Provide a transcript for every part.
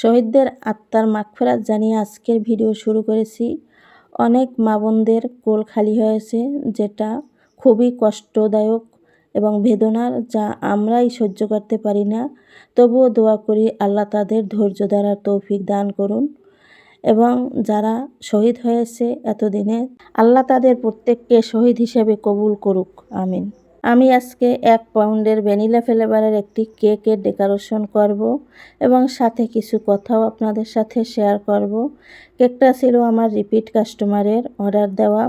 শহীদদের আত্মার মাগফেরাত জানিয়ে আজকের ভিডিও শুরু করেছি। অনেক মা বোনদের কোল খালি হয়েছে, যেটা খুবই কষ্টদায়ক এবং বেদনার, যা আমরাই সহ্য করতে পারি না। তবুও দোয়া করি আল্লাহ তাদের ধৈর্য ধরার তৌফিক দান করুন। এবং যারা শহীদ হয়েছে এতদিনে, আল্লাহ তাদের প্রত্যেককে শহীদ হিসেবে কবুল করুক। আমিন। আমি আজকে এক পাউন্ডের ভ্যানিলা ফ্লেভারের একটি কেকের ডেকোরেশন করব এবং সাথে কিছু কথাও আপনাদের সাথে শেয়ার করব। কেকটা ছিল আমার রিপিট কাস্টমারের অর্ডার দেওয়া।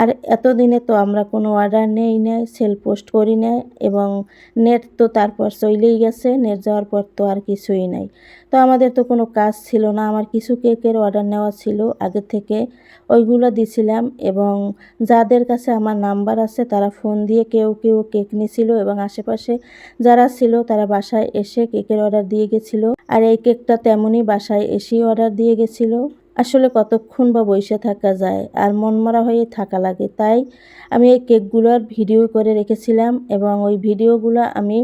আর এতদিনে তো আমরা কোনো অর্ডার নেই নাই সেল পোস্ট করি নাই এবং নেট তো তারপর চলেই গেছে নেট যাওয়ার পর তো আর কিছুই নাই। তো আমাদের তো কোনো কাজ ছিল না, আমার কিছু কেকের অর্ডার নেওয়া ছিল, আগে থেকে ওইগুলো দিছিলাম এবং যাদের কাছে আমার নাম্বার আছে তারা ফোন দিয়ে কেউ কেউ কেক নিয়েছিল এবং আশেপাশে যারা ছিল তারা বাসায় এসে কেকের অর্ডার দিয়ে গেছিল। আর এই কেকটা তেমনই বাসায় এসেই অর্ডার দিয়ে গেছিল। আসলে কতক্ষণ বা বসে থাকা যায় আর মনমরা হয়ে থাকা লাগে, তাই আমি এই কেকগুলোর ভিডিও করে রেখেছিলাম এবং ওই ভিডিওগুলো আমি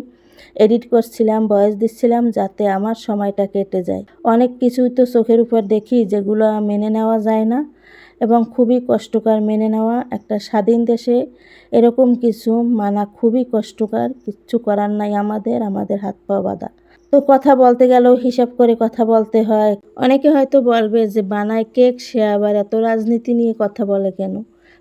এডিট করছিলাম বয়স দিচ্ছিলাম যাতে আমার সময়টা কেটে যায়। অনেক কিছুই তো চোখের উপর দেখি যেগুলো মেনে নেওয়া যায় না এবং খুবই কষ্টকর মেনে নেওয়া। একটা স্বাধীন দেশে এরকম কিছু মানা খুবই কষ্টকর, কিচ্ছু করার নাই আমাদের আমাদের হাত পা বাঁধা। তো কথা বলতে গেলেও হিসাব করে কথা বলতে হয়। অনেকে হয়তো বলবে যে, বানায় কেক, সে আবার এত রাজনীতি নিয়ে কথা বলে কেন?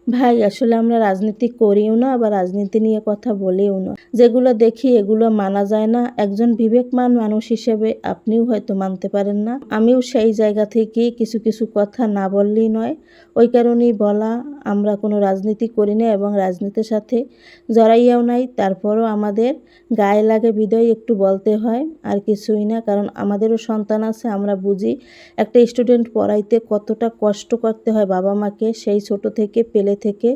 ভাই, আসলে আমরা রাজনীতি করিও না, আবার রাজনীতি নিয়ে কথা বলিও না। যেগুলো দেখি, এগুলো মানা যায় না। একজন বিবেকমান মানুষ হিসেবে আপনিও হয়তো মানতে পারেন না। আমিও সেই জায়গা থেকে কিছু কিছু কথা না বললেই নয়। ওই কারণেই বলা আমরা কোনো রাজনীতি করি না এবং রাজনীতির সাথে জড়াইয়াও নাই। তারপরও আমাদের গায়ে লাগে বিদয়, একটু বলতে হয়, আর কিছুই না। কারণ আমাদেরও সন্তান আছে, আমরা বুঝি একটা স্টুডেন্ট পড়াইতে কতটা কষ্ট করতে হয় বাবা মাকে। সেই ছোট থেকে, পেলে থেকে,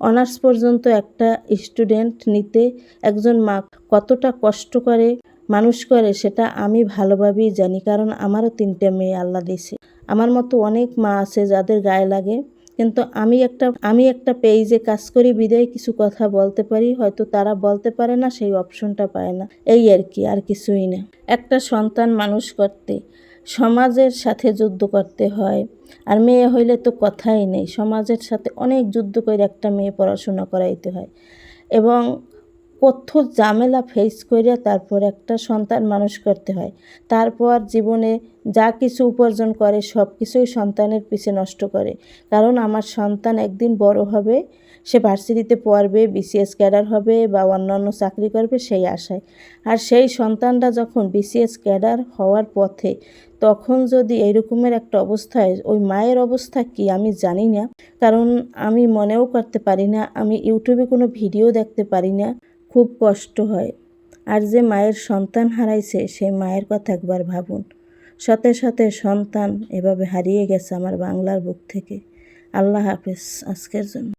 অনার্স পর্যন্ত একটা স্টুডেন্ট নিতে একজন মা কতটা কষ্ট করে, মানুষ করে, সেটা আমি ভালোভাবেই জানি। কারণ আমারও তিনটে মেয়ে, আল্লাহ দিছে। আমার মতো অনেক মা আছে যাদের গায়ে লাগে। কিন্তু আমি একটা আমি একটা পেজে কাজ করি, বিদায় কিছু কথা বলতে পারি, হয়তো তারা বলতে পারে না, সেই অপশনটা পায় না। এই আর কি, আর কিছুই না। একটা সন্তান মানুষ করতে, সমাজের সাথে যুদ্ধ করতে হয়, আর মেয়ে হইলে তো কথাই নেই। সমাজের সাথে অনেক যুদ্ধ করে একটা মেয়ে পড়াশোনা করাইতে হয়। এবং কত ঝামেলা ফেস করে তারপর একটা সন্তান মানুষ করতে হয়। তারপর জীবনে যা কিছু উপার্জন করে সব কিছুই সন্তানের পিছে নষ্ট করে। কারণ আমার সন্তান একদিন বড় হবে, সে ভার্সিটিতে পড়বে বিসিএস ক্যাডার হবে বা অন্যান্য চাকরি করবে, সেই আশায়। আর সেই সন্তানটা যখন বিসিএস ক্যাডার হওয়ার পথে তখন যদি এইরকমের একটা অবস্থায়, ওই মায়ের অবস্থা কি আমি জানি না। কারণ আমি মনেও করতে পারি না, আমি ইউটিউবে কোনো ভিডিও দেখতে পারি না। খুব কষ্ট হয়। আর যে মায়ের সন্তান হারাইছে, সেই মায়ের কথা একবার ভাবুন। সাথে সাথে সন্তান এভাবে হারিয়ে গেছে আমার বাংলার বুক থেকে। আল্লাহ হাফেজ, আজকের জন্য।